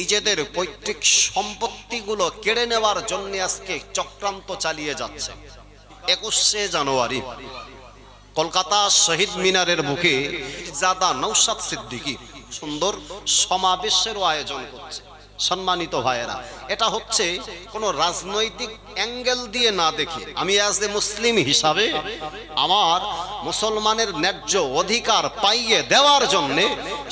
নিজেদের পৈতৃক সম্পত্তিগুলো কেড়ে নেওয়ার জন্য আজকে চক্রান্ত চালিয়ে যাচ্ছে। একুশে জানুয়ারি, কলকাতা শহীদ মিনারের বুকে জাদা নৌসাদ সিদ্দিকী সুন্দর সমাবেশেরও আয়োজন করছে। সম্মানিত ভাইয়েরা, এটা হচ্ছে কোনো রাজনৈতিক অ্যাঙ্গেল দিয়ে না দেখে আমি অ্যাজ এ মুসলিম হিসাবে আমার মুসলমানের ন্যায্য অধিকার পাইয়ে দেওয়ার জন্যে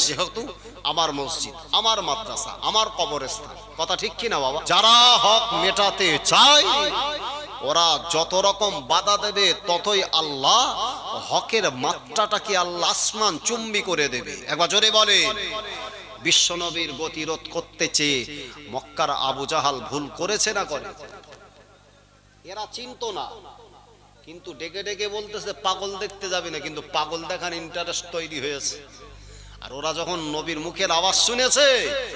যেহেতু আমার মসজিদ, আমার মাদ্রাসা, আমার কবরস্থান। কথা ঠিক কিনা বাবা? যারা হক মেটাতে চায়, ওরা যত রকম বাধা দেবে, ততই আল্লাহ হকের মাত্রাটাকে আল্লাহ আসমান চুম্বি করে দেবে। একবার জোরে বলে বিশ্বনবীর গতিরোধ করতে চেয়ে মক্কার আবু জাহাল ভুল করেছে না করে? এরা চিনতো না। কিন্তু ডেকে ডেকে বলতেছে, পাগল দেখতে যাবে না, কিন্তু পাগল দেখার ইন্টারেস্ট তৈরি হয়েছে। আর ওরা যখন নবীর মুখের আওয়াজ শুনেছে,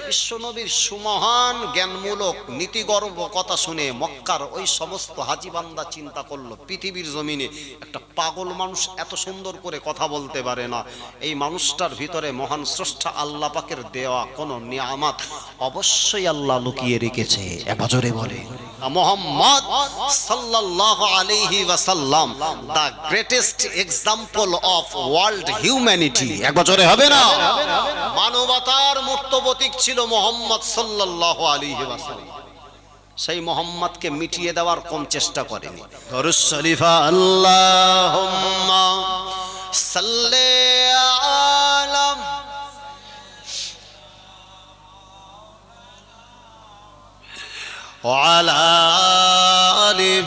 বিশ্ব নবীর সুমহান জ্ঞানমূলক নীতিগর্ব কথা শুনে মক্কার ওই সমস্ত হাজিবান্দা চিন্তা করল, পৃথিবীর জমিনে একটা পাগল মানুষ এত সুন্দর করে কথা বলতে পারে না। এই মানুষটার ভিতরে মহান স্রষ্টা আল্লাহ পাকের দেওয়া কোনো নিয়ামাত অবশ্যই আল্লাহ লুকিয়ে রেখেছে। একবাজরে বলে। মোহাম্মদ সাল্লাল্লাহু আলাইহি ওয়াসাল্লাম the greatest example of world humanity একবাজরে হবে না। মানবতার মূর্ত প্রতীক ছিল মোহাম্মদ সাল্লাল্লাহু আলাইহি ওয়াসাল্লাম। সেই মোহাম্মদকে মিটিয়ে দেওয়ার কম চেষ্টা করেনি। দরুদ শরীফা আল্লাহুম্মা সাল্লি وعلى آله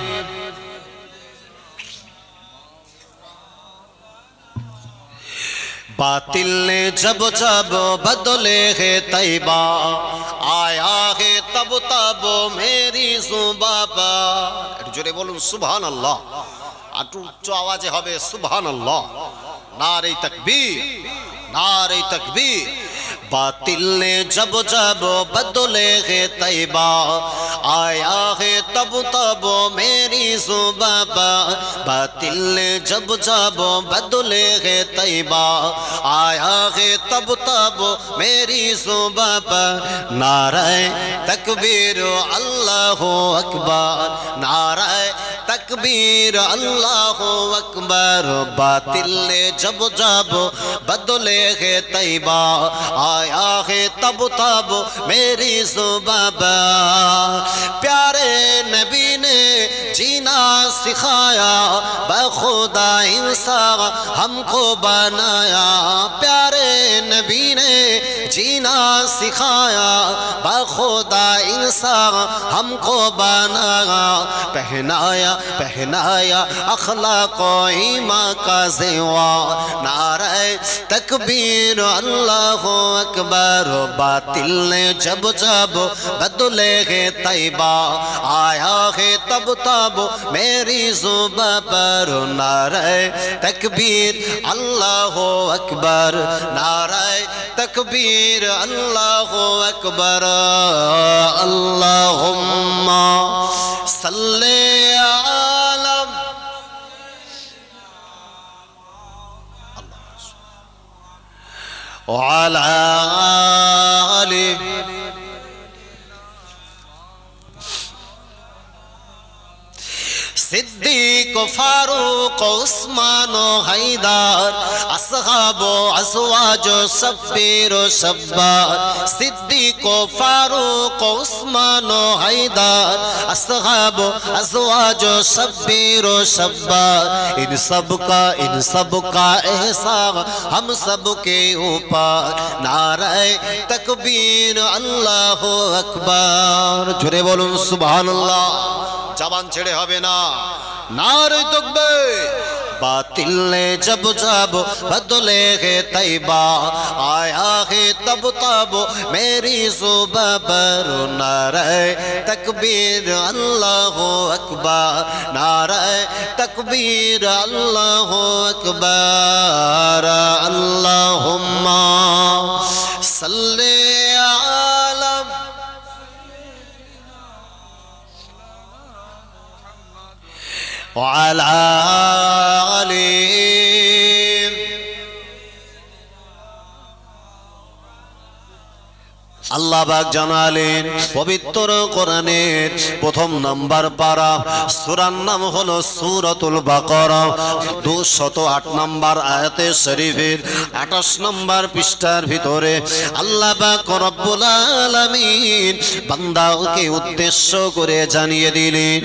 باطل نے جب جب بدلے ہے طیبہ آیا ہے تب تب میری زبا پر জোরে বলুন সুবহান আল্লাহ আটু উচ্চ আওয়াজে হবে সুবহান আল্লাহ নারে তাকবীর নারে তাকবীর बातिल ने जब जब बदले है तैबा आया है तब तब मेरी सुबाबा बातिल ने जब जब बदले है तैबा आया है तब तब मेरी सुबाबा नाराय तकबीर अल्लाह अकबर नाराय تکبیر، اللہ اکبر، باطل جب جب، بدلے ہے طیبہ، آیا ہے تب تب، میری صبابہ پیارے نبی نے جینا سکھایا، بخدا انسان ہم کو بنایا۔ پیارے نبی نے جینا سکھایا، بخدا انسان ہم کو بنایا۔ پہنایا बनाया पहनाया पहनाया अखलाक ईमा का जेवा नारे तकबीर अल्लाह अकबर बातिल ने जब जब बदले है तैबा आया है तब तब मेरी जुबा पर नारे तकबीर अल्लाह अकबर नारे तकबीर अल्लाह अकबर अल्लाहुम्मा सल्ले وعلى آله صديق ফারুক ওসমান হাইদার আসহাব আসওয়াজ সব্বির সব্বার সিদ্দিক ফারুক ওসমান হাইদার আসহাব আসওয়াজ সব্বির সব্বার ইন সব কা ইন সব কা এহসা ہم سب کے اوپر نعرہ تکبیر اللہ اکبر جرے بولوں سبحان اللہ জবান ছেড়ে হবে না। না রে তকবে বাতিলে জব জব বদলে হে তৈবা আয়া হে তব তব, মেরি সুবহ বরু নারায় তকবীর আল্লাহু আকবার। নারায় তকবীর আল্লাহ আকবার। আল্লাহুম্মা সাল্লি وعلى آله আল্লাহ বাগ জানালেন, পবিত্র কোরআনের প্রথম নাম্বার পারা। সূরার নাম হলো সূরাতুল বাকারা। 208 নাম্বার আয়াতে শরীফের 28 নাম্বার পৃষ্ঠার ভিতরে আল্লাহ পাক রব্বুল আলামিন বান্দাকে উদ্দেশ্য করে জানিয়ে দিলেন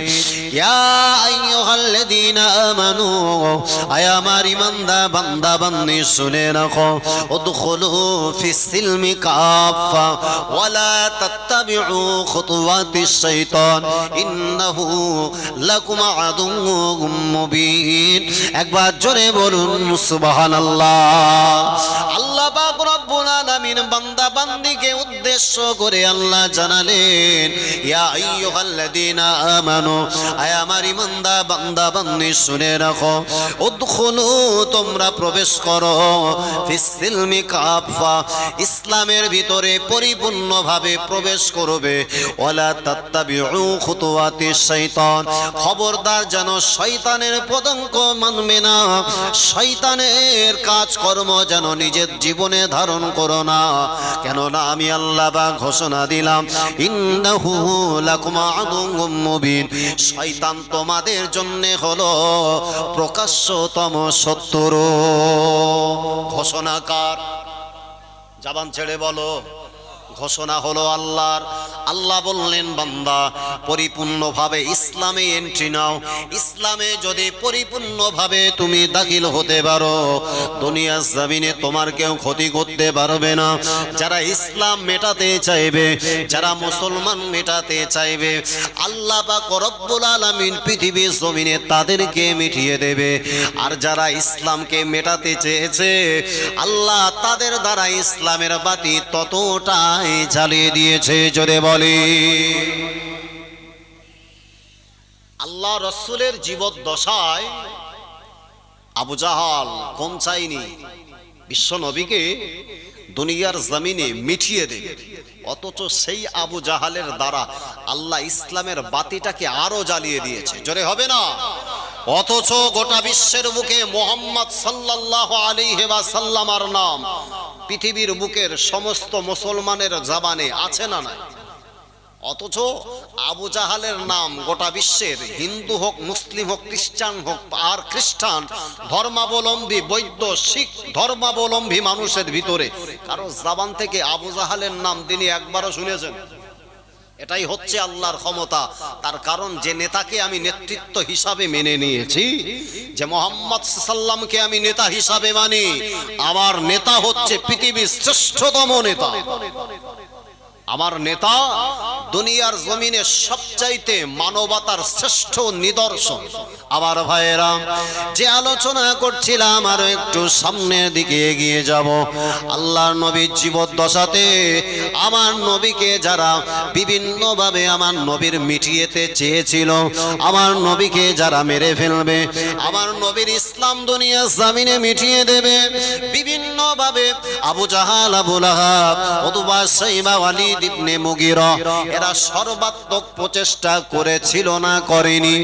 বান্দা বান্দি, শুনে রাখো, উদখুলু ফিস সিলমি কাফা ওয়ালা তাত্তাবিউ খুতুওয়াতিশ শাইতান, ইন্নাহু লাকুম আদুউম মুবিন। একবার জোরে বলুন, সুবহানাল্লাহ। আল্লাহ পাক রব্বুল আলামিন বান্দা বান্দিকে উদ্দেশ্য করে আল্লাহ জানালেন, ইয়া আইয়ুহাল্লাযীনা আমানু, আয় আমার ইমানদা বান্দা বান্দি শুনে রাখো। উদখুলু, তোমরা প্রবেশ করো। ফিস সিলমি কাফা ইসলামের ভিতরে পরিপূর্ণভাবে প্রবেশ করবে। ওয়ালা তাত্তাবিউ খুতুওয়াতি শয়তান খবরদার যেন শয়তানের পদঙ্ক মানবে না। শয়তানের কাজকর্ম যেন নিজের জীবনে ধারণ করো না। কেননা আমি আল্লাহ বা ঘোষণা দিলাম, ইন্নাহু লাকুম আদুউম মুবিন। শয়তান তোমাদের জন্য হলো প্রকাশ্যতম শত্রু। ঘোষণাকার, জাবান ছেড়ে বলো। ঘোষণা হলো আল্লাহর। আল্লাহ বললেন, বান্দা, পরিপূর্ণভাবে ইসলামে এন্ট্রি নাও। ইসলামে যদি পরিপূর্ণভাবে তুমি দাখিল হতে পারো, দুনিয়ার জমিনে তোমার কেউ ক্ষতি করতে পারবে না। যারা ইসলাম মেটাতে চাইবে, যারা মুসলমান মেটাতে চাইবে, আল্লাহ বা রব্বুল আলামিন পৃথিবীর জমিনে তাদেরকে মিটিয়ে দেবে। আর যারা ইসলামকে মেটাতে চেয়েছে, আল্লাহ তাদের দ্বারা ইসলামের বাতি ততটাই জ্বালিয়ে দিয়েছে জোরে বলে। আল্লাহ রসুলের জীবদ্দশায় আবু জাহাল কম চাইনি বিশ্ব নবীকে দুনিয়ার জমিনে মিঠিয়ে দেবে। অথচ সেই আবু জাহালের দ্বারা আল্লাহ ইসলামের বাতিটাকে আরও জ্বালিয়ে দিয়েছে। জোরে হবে না? অথচ গোটা বিশ্বের বুকে মোহাম্মদ সাল্লাহ আলিহেবা সাল্লামার নাম। পৃথিবীর বুকের সমস্ত মুসলমানের জাবানে আছে না নাই? অথচ আবু জাহালের নাম গোটা বিশ্বের হিন্দু হোক, মুসলিম হোক, খ্রিস্টান হোক, আর খ্রিস্টান, ধর্মাবলম্বী, বৈদ্য, শিখ, ধর্মাবলম্বী মানুষের ভিতরে। কারও জাবান থেকে আবু জাহালের নাম তিনি একবারও শুনেছেন। এটাই হচ্ছে আল্লাহর ক্ষমতা। তার কারণ যে নেতাকে আমি নেতৃত্ব হিসাবে মেনে নিয়েছি, যে মোহাম্মদ সাল্লামকে আমি নেতা হিসাবে মানি, আমার নেতা হচ্ছে পৃথিবীর শ্রেষ্ঠতম নেতা। আমার নেতা দুনিয়ার জমিনে সবচাইতে মানবতার শ্রেষ্ঠ নিদর্শন। আমার ভাইয়েরা, যে আলোচনা করছিলাম, আরও একটু সামনের দিকে এগিয়ে যাব। আল্লাহর নবীর জীবদ্দশাতে আমার নবীকে যারা বিভিন্নভাবে আমার নবীর মিটিয়েতে চেয়েছিল, আমার নবীকে যারা মেরে ফেলবে আমার নবীর ইসলাম দুনিয়া জামিনে মিটিয়ে দেবে বিভিন্নভাবে আবু জাহাল, আবু লাহাব অথবা সাইবা ওয়ালিদ ইবনে মুগিরা, এরা সর্বাত্মক প্রচেষ্টা করেছিল না করেনি।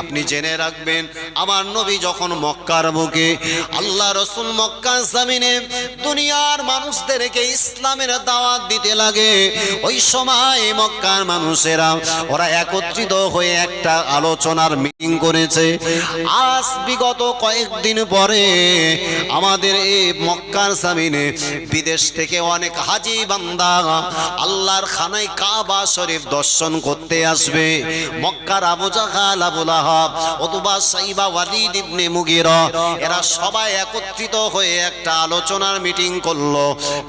আপনি জেনে রাখবেন, আমার নবী যখন মক্কার বুকে আল্লাহ রসুল মক্কা জামিনে দুনিয়ার মানুষদেরকে ইসলামের দাওয়াত দিতে লাগে, ওই সময় মক্কার মানুষেরা, ওরা একত্রিত হয়ে একটা আলোচনার মিটিং করেছে। আজ বিগত কয়েকদিন পরে আমাদের এই মক্কার জামিনে বিদেশ থেকে অনেক হাজি বান্দা আল্লাহর খানায় কাবা শরীফ দর্শন করতে আসবে। মক্কার আবু জাহাল, আবু লাহাব অথবা সাইবা, ওয়ালিদ ইবনে মুগিরা, এরা সবাই একত্রিত হয়ে একটা আলোচনার মিটিং করল।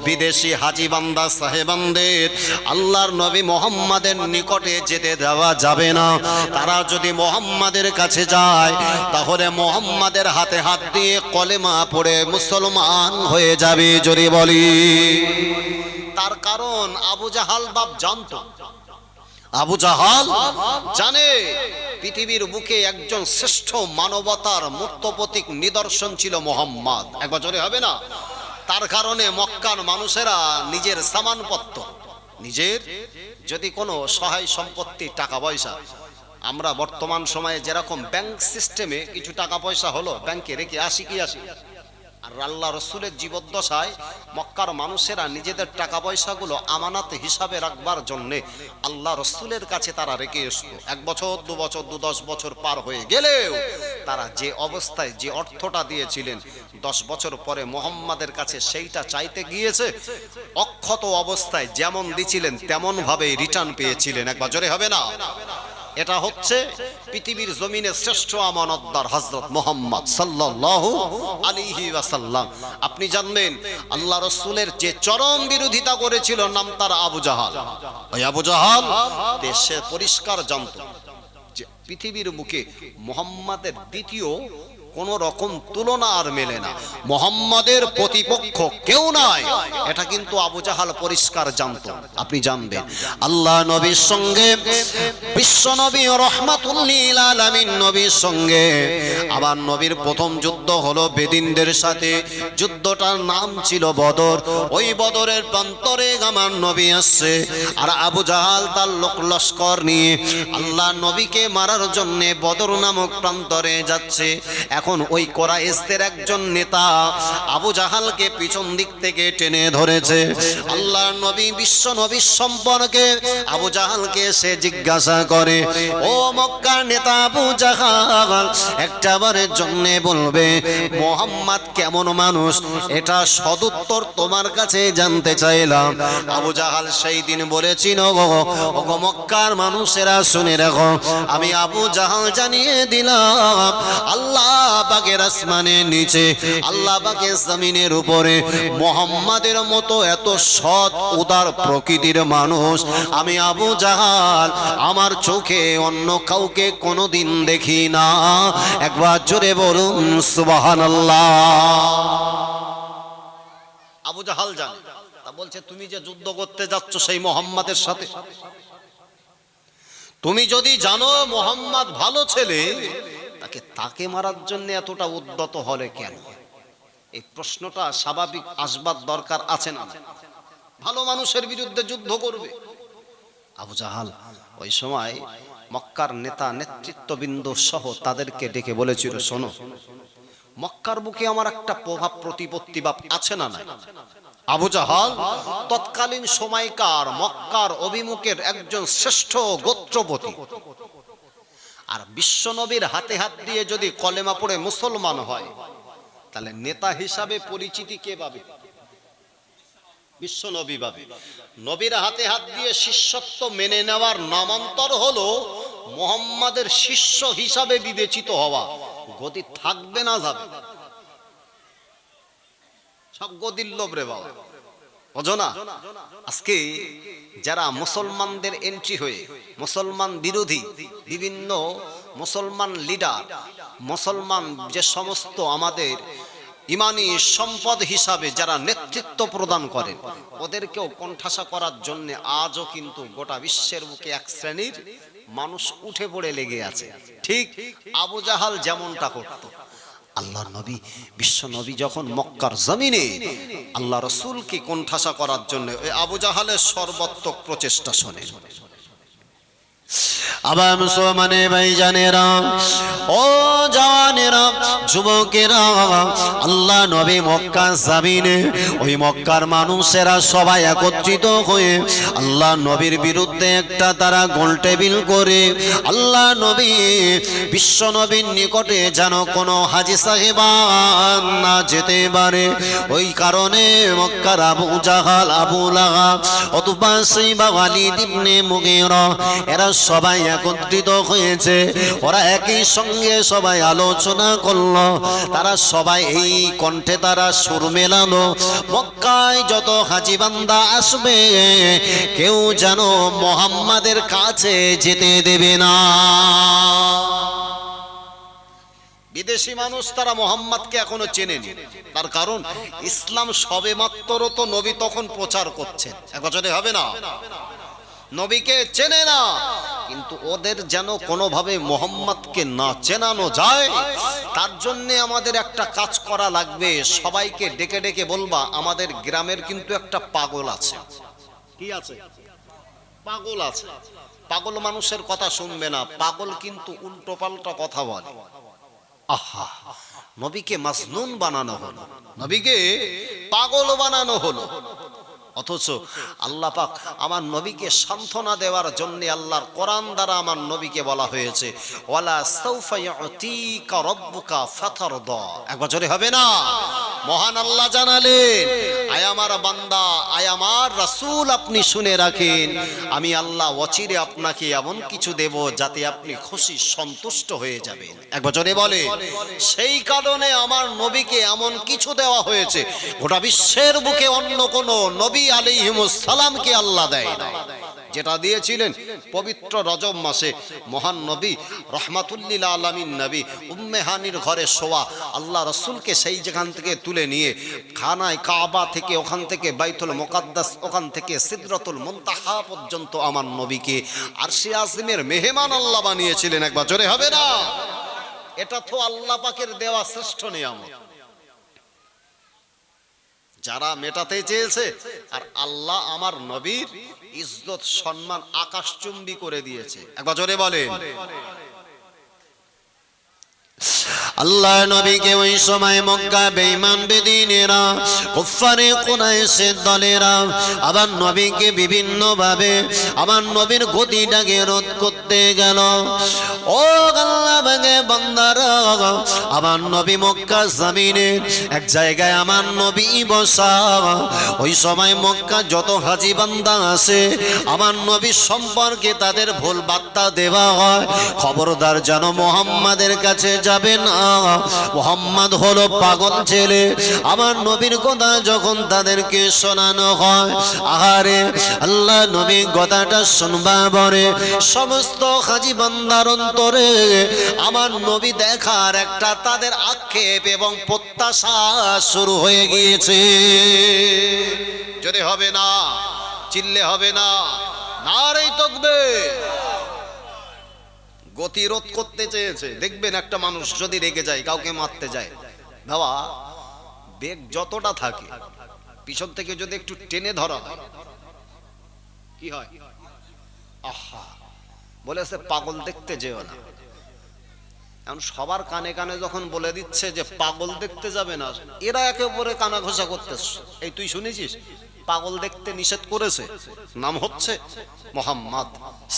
বিদেশি হাজি বান্দা, সাহেবানদের, আল্লাহর নবী মোহাম্মদের নিকটে যেতে দেওয়া যাবে না। তারা যদি মোহাম্মদের কাছে যায়, তাহলে মোহাম্মদের হাতে হাত দিয়ে কলেমা পড়ে মুসলমান হয়ে যাবে, যদি বলি। তার কারণ আবু জাহাল বাপ জানতো। আবু জাহাল জানে পৃথিবীর বুকে একজন শ্রেষ্ঠ মানবতার মুক্ত প্রতীক নিদর্শন ছিল মোহাম্মদ। এক বছরে হবে না? তার কারণে মক্কান মানুষেরা নিজের সামানপত্র, নিজের যদি কোনো সহায় সম্পত্তি, টাকা পয়সা আমরা বর্তমান সময়ে যেরকম ব্যাংক সিস্টেমে কিছু টাকা পয়সা হলো ব্যাংকে রেখে আসি কি আসি? আর আল্লাহ রসুলের জীবদ্দশায় মক্কার মানুষেরা নিজেদের টাকা পয়সাগুলো আমানত হিসাবে রাখবার জন্যে আল্লাহ রসুলের কাছে তারা রেখে আসতো এক বছর, দু বছর, দু দশ বছর পার হয়ে গেলেও তারা যে অবস্থায় যে অর্থটা দিয়েছিলেন, দশ বছর পরে মোহাম্মদের কাছে সেইটা চাইতে গিয়েছে, অক্ষত অবস্থায় যেমন দিছিলেন তেমন ভাবে রিটার্ন পেয়েছিলেন। একবার জোরে হবে না? এটা হচ্ছে পৃথিবীর জমিনে শ্রেষ্ঠ আমানতদার হজরত মোহাম্মদ সাল্লাল্লাহু আলিহি ওয়াসাল্লাম। আপনি জানবেন, আল্লাহ রসুলের যে চরম বিরোধিতা করেছিল নাম তার আবু জাহাল। ওই আবু জাহাল দেশে পরিষ্কার জানত যে পৃথিবীর মুখে মোহাম্মদের দ্বিতীয় কোন রকম তুলনা আর মেলে না। মোহাম্মদের প্রতিপক্ষ কেউ নাই। এটা কিন্তু আবু জাহাল পরিষ্কার জানতো। আপনি জানবেন। আল্লাহ নবীর সঙ্গে, বিশ্ব নবী আলামিন নবীর সঙ্গে। আবার নবীর প্রথম যুদ্ধ হলো বেদিনদের সাথে। যুদ্ধটার নাম ছিল বদর। ওই বদরের প্রান্তরে আমার নবী আসছে। আর আবু জাহাল তার লোক লস্কর নিয়ে আল্লাহ নবীকে মারার জন্য বদর নামক প্রান্তরে যাচ্ছে। এখন ওই কোরাইশদের একজন নেতা আবু জাহালকে পিছন দিক থেকে টেনে ধরেছে আল্লাহ নবী, বিশ্ব নবী সম্পর্কে আবু জাহালকে সে জিজ্ঞাসা করে, ও মক্কার নেতা আবু জাহাল, একটা বারের জন্য বলবে, মোহাম্মদ কেমন মানুষ? এটা সদুত্তর তোমার কাছে জানতে চাইলাম। আবু জাহাল সেই দিন বলেছিল গো মক্কার মানুষেরা শুনে রাখো, আমি আবু জাহাল জানিয়ে দিলাম, আল্লাহ বাগের আসমানের নিচে আল্লাহ বাগের জমিনের উপরে। মোহাম্মদের মতো এত সৎ, উদার প্রকৃতির মানুষ আমি আবু জাহাল, আমার চোখে অন্য কাউকে কোনোদিন দেখি না। একবার জোরে বলুন সুবাহান আবু জাহাল জানে, তা বলছে, তুমি যে যুদ্ধ করতে যাচ্ছ সেই মোহাম্মদের সাথে? তুমি যদি জানো মোহাম্মদ ভালো ছেলে তাকে তাকে মারার জন্য এতটা উদ্যত হলে কেন? এই প্রশ্নটা স্বাভাবিক আসবার দরকার আছে না? ভালো মানুষের বিরুদ্ধে যুদ্ধ করবে। আবু জাহাল ওই সময় মক্কার নেতা নেতৃত্ববৃন্দ সহ তাদেরকে ডেকে বলেছিল, শোনো, মক্কার বুকে আমার একটা প্রভাব প্রতিপত্তি বা আছে না নাই? আবু জাহাল তৎকালীন সময়কার মক্কার অভিমুখের একজন শ্রেষ্ঠ গোত্রপতি আর বিশ্বনবীর হাতে হাত দিয়ে যদি কলেমা পড়ে মুসলমান হয়, তাহলে নেতা হিসাবে পরিচিতি কে পাবে? বিশ্ব নবী পাবে। নবীর হাতে হাত দিয়ে শিষ্যত্ব মেনে নেওয়ার নামান্তর হলো মোহাম্মদের শিষ্য হিসাবে বিবেচিত হওয়া। গতি থাকবে না যাবে। সব গদির লোভ রে বাবা। বোঝো না আজকে যারা মুসলমানদের এন্ট্রি হয়ে, মুসলমান বিরোধী, বিভিন্ন মুসলমান লিডার মুসলমান যে সমস্ত আমাদের ইমানি সম্পদ হিসাবে যারা নেতৃত্ব প্রদান করে ওদেরকেও কণ্ঠাসা করার জন্য আজও কিন্তু গোটা বিশ্বের বুকে এক শ্রেণির মানুষ উঠে পড়ে লেগে আছে। ঠিক আবু জাহাল যেমনটা করতো। আল্লাহ নবী, বিশ্ব নবী যখন মক্কার জমিনে, আল্লাহ রসুলকে কোণঠাসা করার জন্য ওই আবু জাহালের সর্বাত্মক প্রচেষ্টা শোনে আবার মুসলমানে ভাই জানেরা, ও জওয়ানেরা, যুবকেরা, আল্লাহ নবী মক্কা জামিনে, ওই মক্কার মানুষেরা সবাই একত্রিত হয়ে আল্লাহ নবীর বিরুদ্ধে একটা তারা গোল টেবিল করে, আল্লাহ নবী বিশ্ব নবীর নিকটে যেন কোনো হাজি সাহেবা না যেতে পারে। ওই কারণে মক্কার আবু জাহাল, আবু লাগা অথবা সেই বা ওয়ালিদ ইবনে এরা সবাই একত্রিত হয়েছে। ওরা একই সঙ্গে সবাই আলোচনা করল। তারা সবাই এই কণ্ঠে তারা সুর মেলানো মক্কায় যত হাজি বান্দা আসবে, কেউ যেন মোহাম্মদের কাছে যেতে দেবে না। বিদেশি মানুষ তারা মোহাম্মদকে এখনও চেনেনি। তার কারণ, ইসলাম সবে মাত্র তো নবী তখন প্রচার করছেন। এক বছরে হবে না? নবীকে চেনে না। কিন্তু ওদের যেন কোনোভাবে মোহাম্মদকে না চেনানো যায়, তার জন্য আমাদের একটা কাজ করা লাগবে। সবাইকে ডেকে ডেকে বলবা, আমাদের গ্রামের কিন্তু একটা পাগল আছে। কি আছে? পাগল আছে। পাগল মানুষের কথা শুনবে না। পাগল কিন্তু উল্টো পাল্টা কথা বলে। আহা! নবীকে মাজনুন বানানো হলো। নবীকে পাগল বানানো হলো। অথচ আল্লাহ পাক আমার নবীকে সান্ত্বনা দেওয়ার জন্য আল্লাহর কোরআন দ্বারা আমার নবীকে বলা হয়েছে, ওয়ালা সাউফা ইউতিকা রাব্বুকা ফাতারদা। এক বছরে হবে না? মহান আল্লাহ জানালেন, আয় আমার বান্দা, আয় আমার রাসূল আপনি শুনে রাখেন, আমি আল্লাহ অচিরে আপনাকে এমন কিছু দেব যাতে আপনি খুশি সন্তুষ্ট হয়ে যাবেন। এক বছরে বলে, সেই কারণে আমার নবীকে এমন কিছু দেওয়া হয়েছে, গোটা বিশ্বের বুকে অন্য কোন নবী আলাইহিমুস সালামকে আল্লাহ দেয়। না যেটা দিয়েছিলেন পবিত্র রজব মাসে। মহান নবী, রহমাতুল্লিল আলমিন নবী উম্মেহানির ঘরে শোয়া, আল্লাহ রসুলকে সেই যেখান থেকে তুলে নিয়ে, খানায় কাবা থেকে, ওখান থেকে বাইতুল মোকাদ্দাস, ওখান থেকে সিদরতুল মুনতাহা পর্যন্ত আমার নবীকে আর সে আসিমের মেহমান আল্লাহ বানিয়েছিলেন। একবার জোরে হবে না? এটা তো আল্লাহ পাকের দেওয়া শ্রেষ্ঠ নিয়ামত। যারা মেটাতে চেয়েছে, আর আল্লাহ আমার নবীর ইজ্জত, সম্মান আকাশচুম্বী করে দিয়েছে। একবার জোরে বলেন। আল্লাহ নবীকে ওই সময় মক্কা বেঈমান বেদিনেরা কুফারে কুরাইশের দলেরা আবার নবীকে বিভিন্ন ভাবে আমার নবীর গতিটাকে রোধ করতে গেল। ও আল্লাহ ভাগে বান্দারা, আমার নবী মক্কা জমিনে এক জায়গায় আমার নবী বসা। ওই সময় মক্কা যত হাজি বান্দা আসে আমার নবী সম্পর্কে তাদের ভুল বার্তা দেওয়া হয়। খবরদার যেন মোহাম্মদের কাছে যাবে না। মোহাম্মদ হলো পাগল ছেলে। আমার নবীর কথা যখন তাদেরকে শোনানো হয়, আহারে, আল্লাহ নবী কথাটা শুনবা পরে সমস্ত হাজি বান্দার অন্তরে আমার নবী দেখার একটা তাদের আক্ষেপ এবং প্রত্যাশা শুরু হয়ে গিয়েছে। যদি হবে না, চিল্লে হবে না, নারেই তকবে গতিরোধ করতে চেয়েছে। দেখবেন একটা মানুষ যদি রেগে যায়, কাউকে মারতে যায়। বাবা, বেগ যতটা থাকে, পিছন থেকে যদি একটু টেনে ধরা কি হয়? আহা! বলেছে পাগল দেখতে যেও না। এখন সবার কানে কানে যখন বলে দিচ্ছে যে পাগল দেখতে যাবে না, এরা একে অপরে কানা ঘোষা করতেছে। এই তুই শুনেছিস? পাগল দেখতে নিষেধ করেছে। নাম হচ্ছে মোহাম্মদ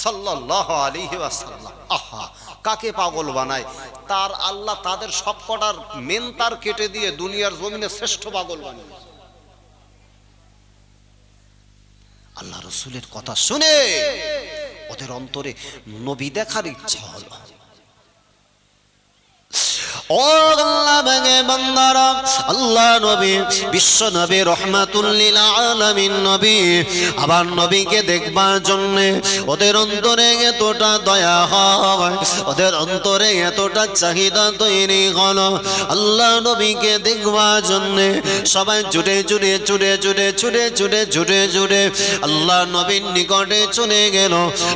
সাল্লাল্লাহু আলাইহি ওয়াসাল্লাম। আহা, কাকে পাগল বানায়? তার আল্লাহ তাদের সবকটার মেন তার কেটে দিয়ে দুনিয়ার জমিনে শ্রেষ্ঠ পাগল বানায় আল্লাহ রসুলের কথা শুনে ওদের অন্তরে নবী দেখার ইচ্ছা হলো। আল্লাহ নবী নবী নবীকে দেখবার জন্য ওদের অন্তরে এতটা দয়া হয়, ওদের অন্তরে এতটা চাহিদা তৈরি আল্লাহ নবীকে দেখবার জন্য সবাই জুড়ে জুড়ে জুড়ে জুড়ে জুড়ে জুড়ে জুড়ে জুড়ে আল্লাহ নবীর নিকটে চলে গেল।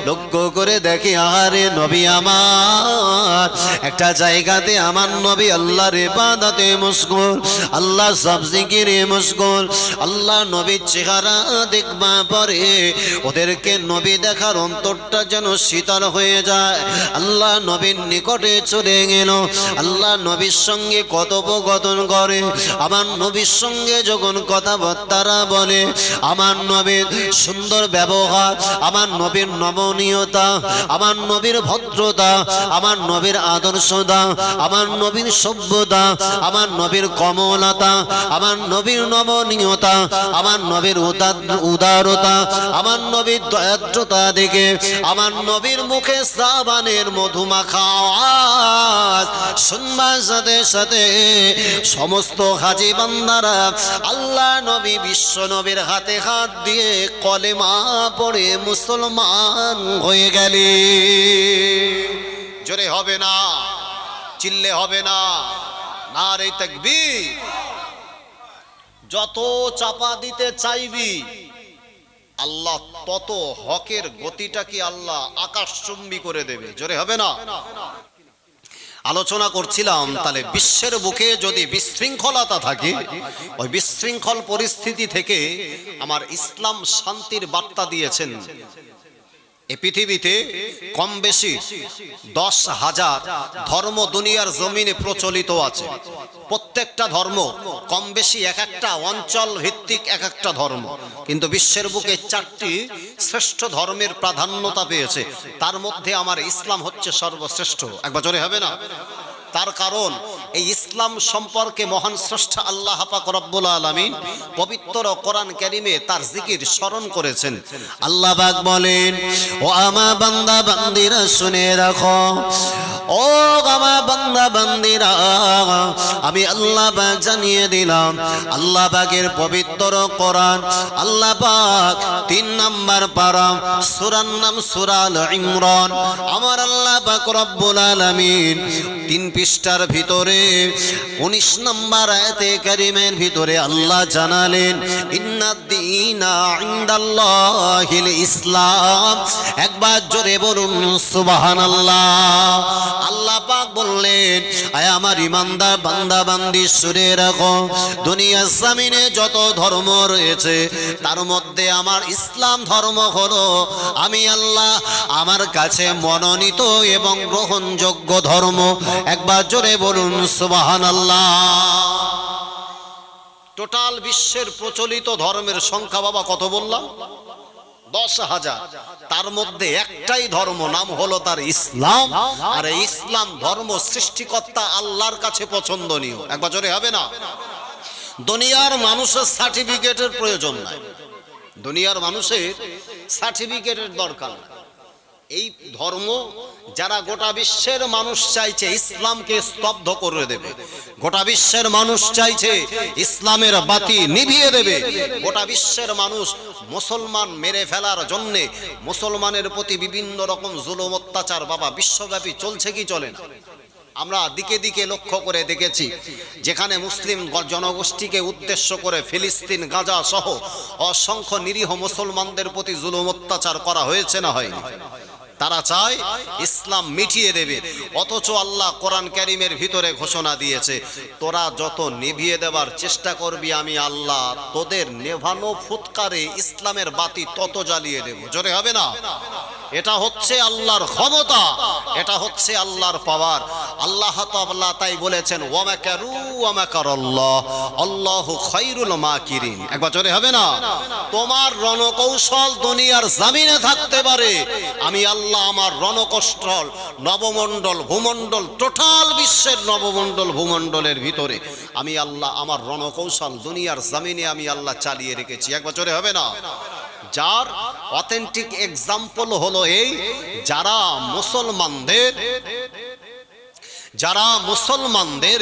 লক্ষ্য করে দেখি, আহারে নবী আমার, একটা জায়গাতে আমার নবী আল্লাহর ইবাদতে মুশগুল আল্লাহ সব জিকিরে মুশগুল আল্লাহ নবীর চেহারা দেখবা পরে ওদেরকে নবী দেখার অন্তরটা যেন শীতল হয়ে যায়। আল্লাহ নবীর নিকটে চলে গেল আল্লাহ নবীর সঙ্গে কথোপকথন করে, আমার নবীর সঙ্গে যখন কথাবার্তারা বলে, আমার নবীর সুন্দর ব্যবহার, আমার নবীর নমনীয়তা, আমার নবীর ভদ্রতা, আমার নবীর আদর্শতা, আমার নবীর সভ্যতা, আমার নবীর কমলতা, আমার নবীর নমনীয়তা, আমার নবীর উদার- উদারতা, আমার নবীর দয়াদ্রতা দেখে, আমার নবীর মুখে শ্রাবানের মধুমাখা আওয়াজ শুনবার সাথে সাথে সমস্ত হাজি বান্দারা আল্লাহ নবী, বিশ্ব নবীর হাতে হাত দিয়ে কলেমা পড়ে মুসলমান হয়ে গেলে। জোরে হবে না। চিল্লে হবে না। না রে তাকবীর। যত চাপা দিতে চাইবি, আল্লাহ তত হকের গতিটাকে আল্লাহ আকাশচুম্বী করে দেবে। জোরে হবে না? আলোচনা করছিলাম, তাহলে বিশ্বের বুকে যদি বিশৃঙ্খলতা থাকে, ওই বিশৃঙ্খল পরিস্থিতি থেকে আমার ইসলাম শান্তির বার্তা দিয়েছেন। এ পৃথিবীতে কম বেশি দশ হাজার ধর্ম দুনিয়ার জমিনে প্রচলিত আছে। প্রত্যেকটা ধর্ম কম বেশি এক একটা অঞ্চল ভিত্তিক এক একটা ধর্ম। কিন্তু বিশ্বের বুকে চারটি শ্রেষ্ঠ ধর্মের প্রাধান্যতা পেয়েছে। তার মধ্যে আমার ইসলাম হচ্ছে সর্বশ্রেষ্ঠ। একবার জোরে হবে না? তার কারণ, এই ইসলাম সম্পর্কে মহান স্রষ্টা আল্লাহ পাক রব্বুল আলামিন পবিত্র কোরআন কারিমে তার জিকির স্মরণ করেছেন। আল্লাহ বলেন, ও আমা বান্দা বান্দিরা, শুনে রাখো। ও আমা বান্দা বান্দিরা, আমি আল্লাহ পাক জানিয়ে দিলাম, আল্লাহ পাকের পবিত্র কোরআন, আল্লাহ পাক তিন নাম্বার পারা, সূরার নাম সূরাল ইমরান। আমার আল্লাহ পাক রব্বুল আলামিন তিন পৃষ্ঠার ভিতরে। উনিশ নম্বর আয়াতে কারিমের ভিতরে আল্লাহ জানালেন ইসলাম। একবার জোরে বলুন, সুবহানাল্লাহ। আল্লাহ পাক বললেন, আয় আমার ইমানদার বান্দা, বান্দি, সুরে রাখো। দুনিয়ার জামিনে যত ধর্ম রয়েছে, তার মধ্যে আমার ইসলাম ধর্ম হলো, আমি আল্লাহ, আমার কাছে মনোনীত এবং গ্রহণযোগ্য ধর্ম। একবার জোরে বলুন, সুবহানাল্লাহ। টোটাল বিশ্বের প্রচলিত ধর্মের সংখ্যা বাবা কত বললাম? দশ হাজার। তার মধ্যে একটাই ধর্ম, নাম হলো তার ইসলাম। আর ইসলাম ধর্ম সৃষ্টিকর্তা আল্লাহর কাছে পছন্দনীয়। একবার জোরে হবে না? দুনিয়ার মানুষের সার্টিফিকেটের প্রয়োজন নাই। দুনিয়ার মানুষের সার্টিফিকেটের দরকার নাই। এই ধর্ম যারা গোটা বিশ্বের মানুষ চাইছে ইসলামকে স্তব্ধ করে দেবে। গোটা বিশ্বের মানুষ চাইছে ইসলামের বাতি নিভিয়ে দেবে। গোটা বিশ্বের মানুষ মুসলমান মেরে ফেলার জন্যে মুসলমানের প্রতি বিভিন্ন রকম জুলুম, অত্যাচার, বাবা, বিশ্বব্যাপী চলছে কি চলে না? আমরা দিকে দিকে লক্ষ্য করে দেখেছি, যেখানে মুসলিম জনগোষ্ঠীকে উদ্দেশ্য করে ফিলিস্তিন, গাজা সহ অসংখ্য নিরীহ মুসলমানদের প্রতি জুলুম, অত্যাচার করা হয়েছে না হয়নি? তারা চায় ইসলাম মিটিয়ে দেবে। অথচ আল্লাহ কোরআন ক্যারিমের ভিতরে ঘোষণা দিয়েছে, তোরা যত নিভিয়ে দেবার চেষ্টা করবি, আমি আল্লাহ তোদের নেভানো ফুৎকারে ইসলামের বাতি তত জ্বালিয়ে দেব। জোরে হবে না? এটা হচ্ছে আল্লাহর ক্ষমতা, এটা হচ্ছে আল্লাহর পাওয়ার। আল্লাহ তাআলা তাই বলেছেন, ওয়ামাকারু ওয়ামাকারাল্লাহ, আল্লাহু খায়রুল মাকিরিন। একবার জোরে হবে না? তোমার রণকৌশল দুনিয়ার জামিনে থাকতে পারে। আমি আল্লাহ আমার রণকৌশল, নবমণ্ডল, ভূমণ্ডল, টোটাল বিশ্বের নবমণ্ডল, ভূমণ্ডলের ভিতরে। আমি আল্লাহ আমার রণকৌশল দুনিয়ার জামিনে আমি আল্লাহ চালিয়ে রেখেছি। একবার জোরে হবে না? যার অথেন্টিক এক্সাম্পল হলো এই, যারা মুসলমানদের যারা মুসলমানদের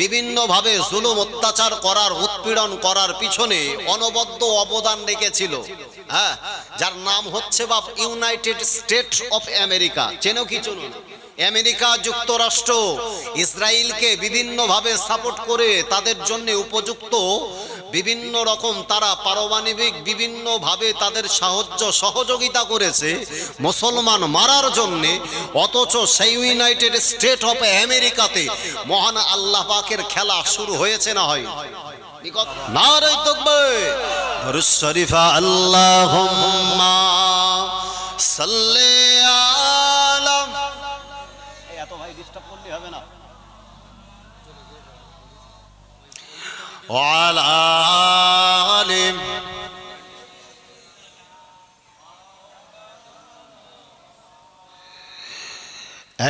বিভিন্নভাবে জুলুম, অত্যাচার করার, উৎপীড়ন করার পিছনে অনবদ্য অবদান রেখেছিল। হ্যাঁ যার নাম হচ্ছে বাপ ইউনাইটেড স্টেট অফ আমেরিকা। চেনো কি চলুন আমেরিকা যুক্তরাষ্ট্র ইসরায়েলকে বিভিন্নভাবে সাপোর্ট করে তাদের জন্য উপযুক্ত বিভিন্ন রকম তারা পারমাণবিক বিভিন্নভাবে তাদের সাহায্য সহযোগিতা করেছে মুসলমান মারার জন্য, অথচ সেই ইউনাইটেড স্টেট অফ আমেরিকাতে মহান আল্লাহ পাকের খেলা শুরু হয়েছে না হয়। শরীফা আল্লাহুম্মা সাল্লি এত ভাই ডিস্টার্ব করলে হবে না وعلى آله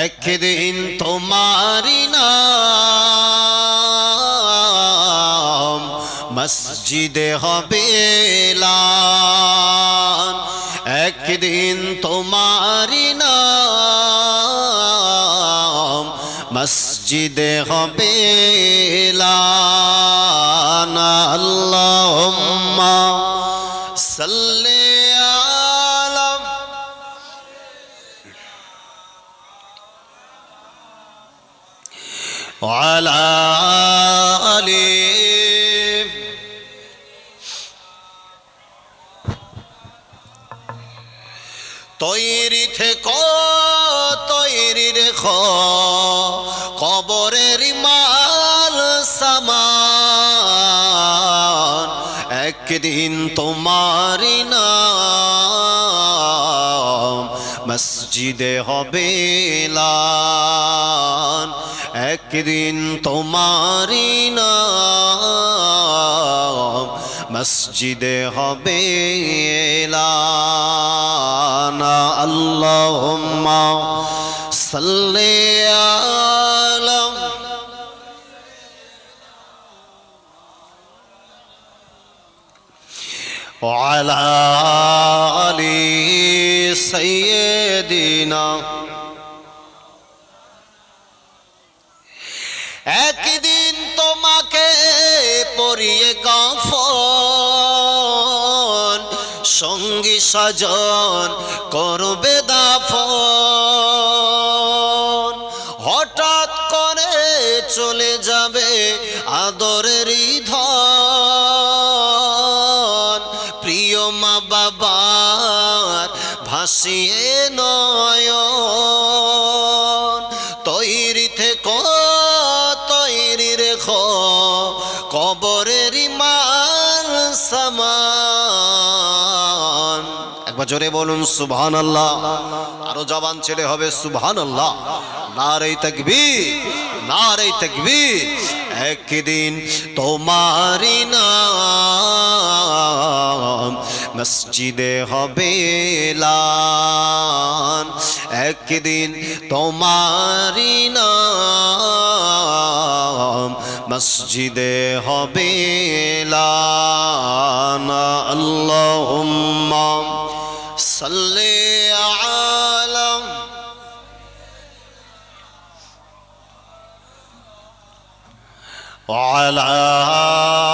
একদিন তোমারি নাম মসজিদে হবে এলান। একদিন তোমারি নাম মসজিদে হবে আল্লাহুম্মা সাল্লি আলা আলা আলী তৈ কবরের মাল সামান একদিন তোমারি নাম মসজিদে হবে এলান। একদিন তোমারি মসজিদে হবে এলান। আল্লাহুম্মা সাল্লি আলা وعلى آل سيدنا একদিন তোমাকে পরিয়ে কাফন সঙ্গী সাজন করবে দাফন ভাসিয়ে নয়ন। তৈরি থেকো, তৈরি রেখো, কবরের মাল সামান। একবার জোরে বলুন সুবহান আল্লাহ আরও জবান ছেড়ে হবে সুবহান আল্লাহ নারে তকবীর নারে তকবীর। একদিন তোমারি নাম মসজিদে হবে লান একদিন তোমারি নাম মসজিদে হবে লান আল্লাহুম্মা সাল্লি আলা وعلى